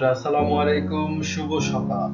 বন্ধুরা আসসালামু আলাইকুম শুভ সকাল।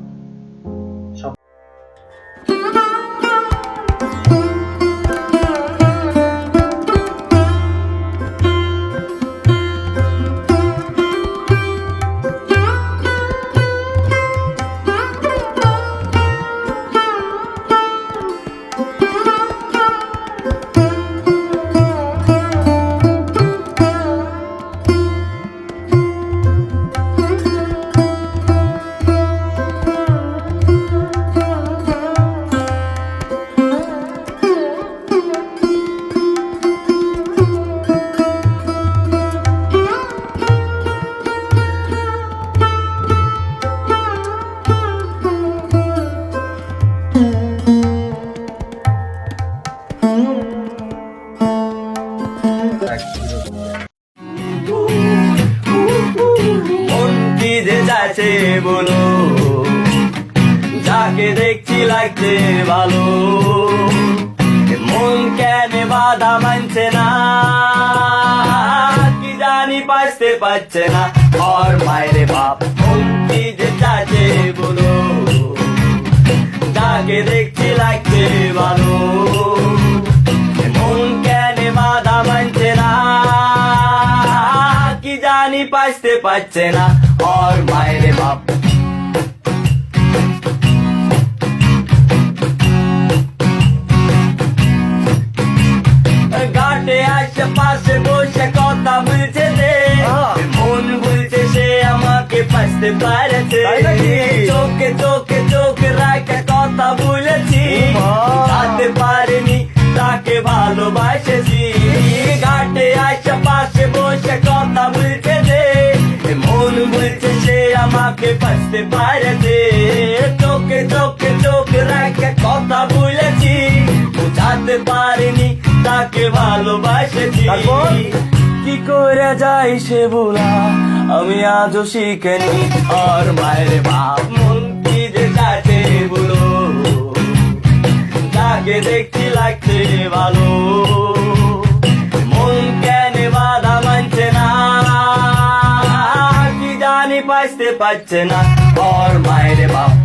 বাধা মানছে না। কি জানি পাইতে পারছে না। আর মায়ের বাপ কি যে যাচ্ছে বলো যাকে দেখছি লাগছে ভালো। মন কেন বাধা মানছে না? কি জানি পাইতে পারছে না। আর মায়ের বাপ আমাকে পাইতে পারেছে চোখে চোখে চোখ রাখে কথা বলেছি। জানতে পারিনি তাকে ভালোবাসেছি। ঘাটে আশেপাশে বসে কথা বলছে রে মন বলছে সে আমাকে পাইতে পারেছে। চোখে চোখে চোখ রাখে কথা বলেছি। বুঝাতে পারিনি তাকে ভালোবাসেছি। করে যাই সে বলা আমি আজও শিখেনি আর মায়ের বাপ মন কি যে চাইছে বলো। যাকে দেখছি লাগছে ভালো। মন কেন বাধা মানছে না। কি জানি পাইতে পারছে না। আর মায়ের বাপ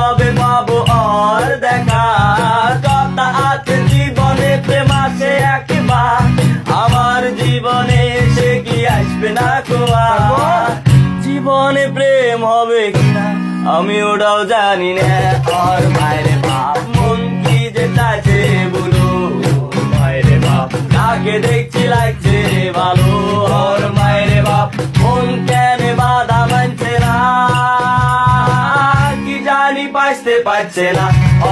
কবে পাবো আর দেখা? কথা আছে জীবনে? প্রেম আসে একবার। আমার জীবনে সে কি আসবে না কোয়া জীবনে প্রেম হবে কিনা? আমি ওটাও জানি না। আর বাইরে বাপ পারছে না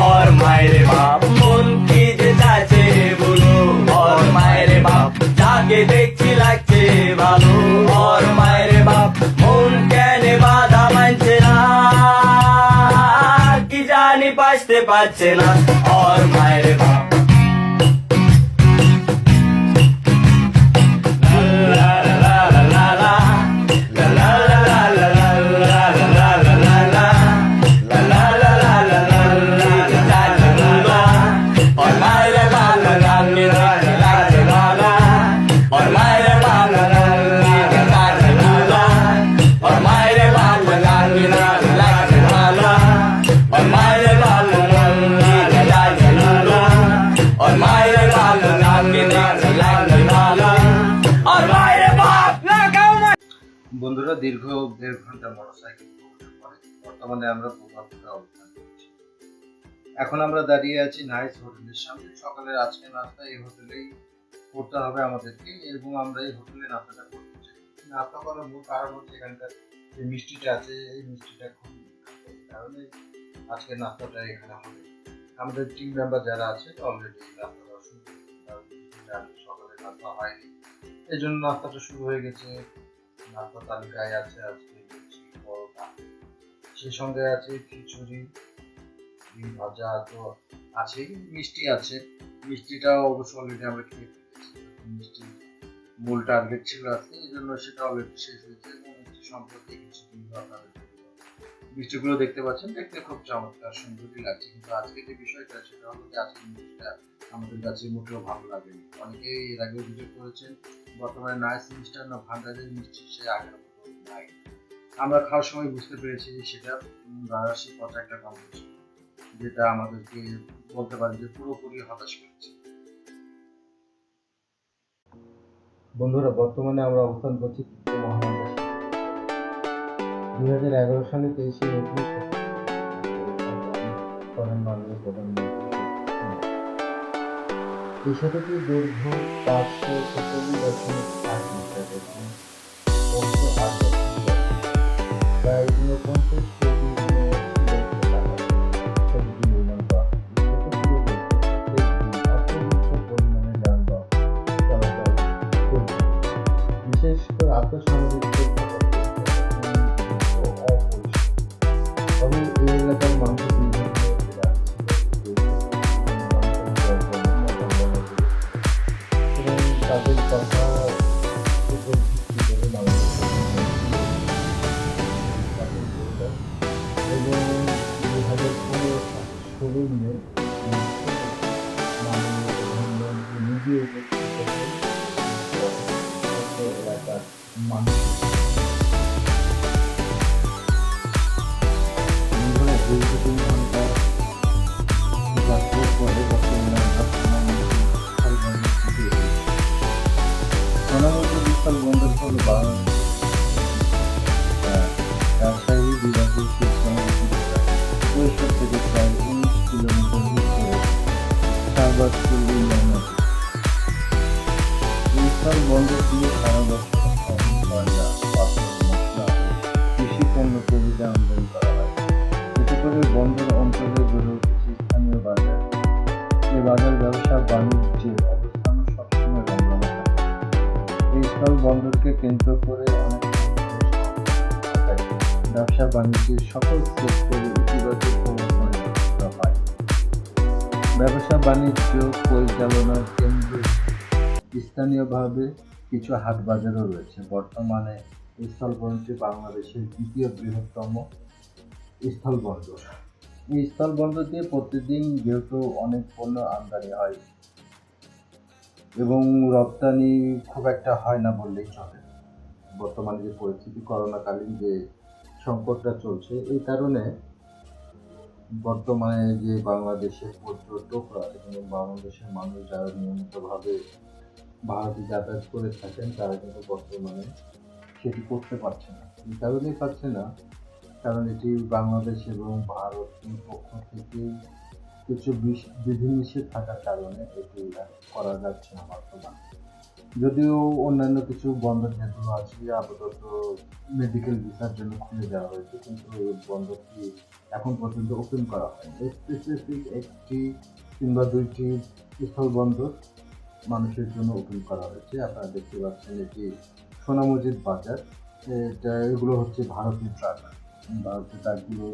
আর মায়ের বাপ মন কি যে চাইছে বলো ওর মায়ের বাপ যাকে দেখছি লাগছে ভালো। ওর মায়ের বাপ মন কেন বাধা মানছে না। কি জানি বাঁচতে পারছে না। আর বন্ধুরা দীর্ঘ দেড় ঘণ্টা মোটরসাইকেল বর্তমানে আমরা ভূগর্ভে অবস্থান করছি। এখন আমরা দাঁড়িয়ে আছি নাইস হোটেলের সামনে। সকালের আজকে নাস্তা, এই হোটেলেই করতে হবে আমাদেরকে, এবং আমরা এই হোটেলে নাস্তাটা করতে চাই। নাস্তা করার মূল কারণ হচ্ছে এখানকার যে মিষ্টিটা আছে, এই মিষ্টিটা খুব কারণে আজকে নাস্তাটা এখানে হবে। আমাদের টিম মেম্বার যারা আছে অলরেডি নাস্তাটা শুরু। সকালে নাস্তা হয়নি। এই জন্য নাস্তাটা শুরু হয়ে গেছে। নাস্তা তালিকায় আছে আজকে সেই সঙ্গে আছে খিচুড়ি ভাজা তো মিষ্টি আছে। মিষ্টিটা অবশ্য অলরেডি আমরা খেয়ে মিষ্টি মূল টার্গেট ছিল আজকে, এই জন্য সেটা অলরেডি শেষ হয়েছে মিষ্টি সম্পর্কে কিছু মিষ্টিগুলো দেখতে পাচ্ছেন, দেখতে খুব চমৎকার, সুন্দরই লাগছে। কিন্তু আজকে যে বিষয়টা, সেটা হলো যে আজকের মিষ্টিটা আমাদের কাছে মোটেও ভালো লাগেনি। অনেকেই এর আগে অভিযোগ করেছেন, বর্তমানে নাইস মিষ্টান্ন ভান্ডারের মিষ্টি সে আগের মতো নাই। আমরা খাওয়ার সময় বুঝতে পেরেছি যে সেটা রাজস্বী পথে একটা কম্পিটিশন যেটা আমাদেরকে বলতে পারি যে পুরোপুরি হতাশ করেছে। বন্ধুরা, বর্তমানে আমরা অবস্থান করছি মহানগর দুই হাজার এগারো সালে তেইশে এপ্রিল প্রধানমন্ত্রী। সেতুটি দৈর্ঘ্য পাঁচশো ছেচল্লিশ দশমিক আট মিটার প্রায় এবং তাদের শাহবাজপুর ইউনিয়ন বিশাল বন্দরটি সারা বছর কৃষি পণ্য প্রভৃতি আমদানি করা হয় এতে করে বন্দর অঞ্চলে গড়ে উঠেছে স্থানীয় বাজার এই বাজার ব্যবসা বাণিজ্যের অবস্থান সবসময় রমরমা এই স্থল বন্দরকে কেন্দ্র করে অনেক ব্যবসা বাণিজ্যের সকল সেক্টরে ইতিবাচক ব্যবসা বাণিজ্য পরিচালনার কেন্দ্রে। স্থানীয়ভাবে কিছু হাট বাজারও রয়েছে। বর্তমানে স্থলবন্দরটি বাংলাদেশের দ্বিতীয় বৃহত্তম স্থলবন্দর। এই স্থলবন্দর দিয়ে প্রতিদিন যেহেতু অনেক পণ্য আমদানি হয় এবং রপ্তানি খুব একটা হয় না বললেই চলে। বর্তমানে যে পরিস্থিতি করোনাকালীন যে সংকটটা চলছে, এই কারণে বর্তমানে যে বাংলাদেশের পর্যটকরা এবং বাংলাদেশের মানুষ যারা নিয়মিতভাবে ভারতে যাতায়াত করে থাকেন, তারা কিন্তু বর্তমানে সেটি করতে পারছে না। এই কারণেই পারছে না, কারণ এটি বাংলাদেশ এবং ভারতের পক্ষ থেকে কিছু বিধিনিষেধ থাকার কারণে এটি করা যাচ্ছে না বর্তমানে। যদিও অন্যান্য কিছু বন্দর যেগুলো আছে আপাতত মেডিকেল ভিসার জন্য খুলে দেওয়া হয়েছে, কিন্তু এই বন্দরটি এখন পর্যন্ত ওপেন করা হয়নি। স্পেসিফিক একটি কিংবা দুইটি স্থল বন্দর মানুষের জন্য ওপেন করা হয়েছে। আপনারা দেখতে পাচ্ছেন এটি সোনা মসজিদ বাজার। এটা, এগুলো হচ্ছে ভারতীয় ট্রাক ভারতীয় ট্রাকগুলো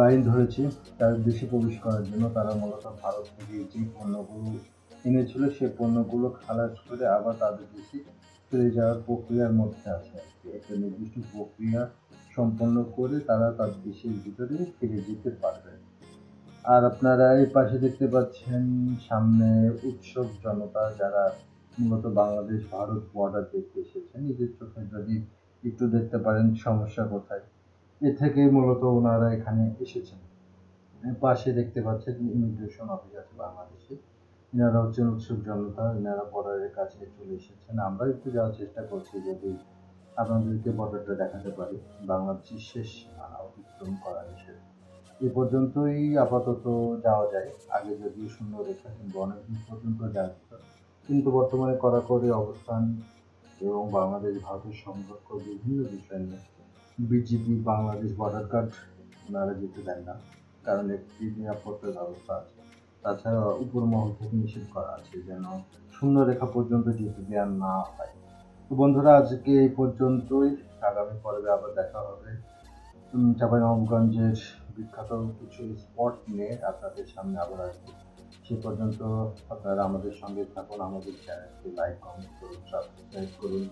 লাইন ধরেছে, তার দেশে প্রবেশ করার জন্য তারা মূলত ভারত থেকে যে পণ্যগুলো এনেছিল সে পণ্যগুলো খালাস করে আবার তাদের দেশে ফিরে যাওয়ার প্রক্রিয়ার মধ্যে আছে। একটা নির্দিষ্ট প্রক্রিয়া সম্পন্ন করে তারা তার দেশের ভিতরে ফিরে যেতে পারবে। আর আপনারা এই পাশে দেখতে পাচ্ছেন, সামনে উৎসব জনতা যারা মূলত বাংলাদেশ, ভারত বর্ডার দেখতে এসেছেন, নিজের চোখে যদি একটু দেখতে পারেন সমস্যা কোথায়? এ থেকে মূলত ওনারা এখানে এসেছেন। পাশে দেখতে পাচ্ছেন ইমিগ্রেশন অফিস আছে বাংলাদেশে। এনারা হচ্ছেন উৎসুক জনতা এনারা বর্ডারের কাছে চলে এসেছেন। আমরা একটু যাওয়ার চেষ্টা করছি যদি আপনাদেরকে বর্ডারটা দেখাতে পারি। বাংলাদেশের শেষ অতিক্রম করা নিষেধ। এ পর্যন্তই আপাতত যাওয়া যায়। আগে যদিও শূন্য রেখা কিন্তু অনেক দূর পর্যন্ত যাওয়া কিন্তু বর্তমানে কড়াকড়ি অবস্থান এবং বাংলাদেশ, ভারতের সম্পর্ক বিভিন্ন বিষয় নিয়ে বিজিবি বাংলাদেশ বর্ডার গার্ড, ওনারা যেতে দেন না। কারণ একটি নিরাপত্তার ব্যবস্থা আছে। তাছাড়া উপর মহল থেকে নিষেধ করা আছে যেন শূন্য রেখা পর্যন্ত যেতে দেওয়া না হয়। তো বন্ধুরা, আজকে এই পর্যন্তই। আগামী পর্বে আবার দেখা হবে। চাঁপাইনবাবগঞ্জের বিখ্যাত কিছু স্পট নিয়ে আপনাদের সামনে আবার আসবে। সে পর্যন্ত আপনারা আমাদের সঙ্গে থাকুন, আমাদের চ্যানেলটি লাইক কমেন্ট করুন সাবস্ক্রাইব করুন,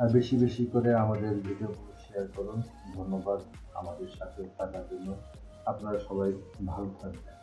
আর বেশি বেশি করে আমাদের ভিডিওগুলো শেয়ার করুন। ধন্যবাদ আমাদের সাথে থাকার জন্য। আপনারা সবাই ভালো থাকবেন।